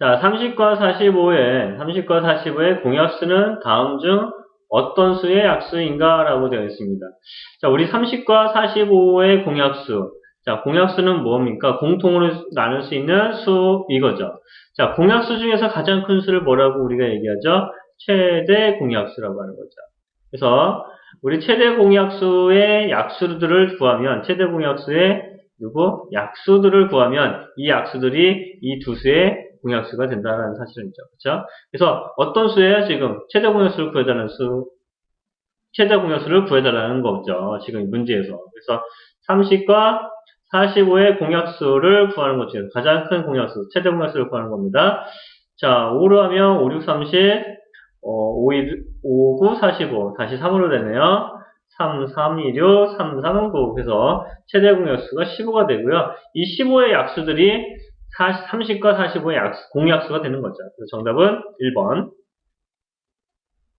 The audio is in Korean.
자, 30과 45의, 30과 45의 공약수는 다음 중 어떤 수의 약수인가? 라고 되어 있습니다. 자, 우리 30과 45의 공약수. 자, 공약수는 뭡니까? 공통으로 나눌 수 있는 수, 이거죠. 자, 공약수 중에서 가장 큰 수를 뭐라고 우리가 얘기하죠? 최대 공약수라고 하는 거죠. 그래서, 우리 최대 공약수의 약수들을 구하면, 최대 공약수의 누구? 약수들을 구하면, 이 약수들이 이 두 수의 공약수가 된다는 사실이죠. 그렇죠? 그래서 어떤 수예요? 지금 최대 공약수를 구해달라는 수, 최대 공약수를 구해달라는 거죠. 지금 이 문제에서. 그래서 30과 45의 공약수를 구하는 것 중에서 가장 큰 공약수, 최대 공약수를 구하는 겁니다. 자, 5로 하면 5, 6, 30, 어, 5, 2, 5, 9, 45. 다시 3으로 되네요. 3, 3, 2, 6, 3, 3, 9. 그래서 최대 공약수가 15가 되고요. 이 15의 약수들이 40, 30과 45의 약수, 공약수가 되는 거죠. 그래서 정답은 1번.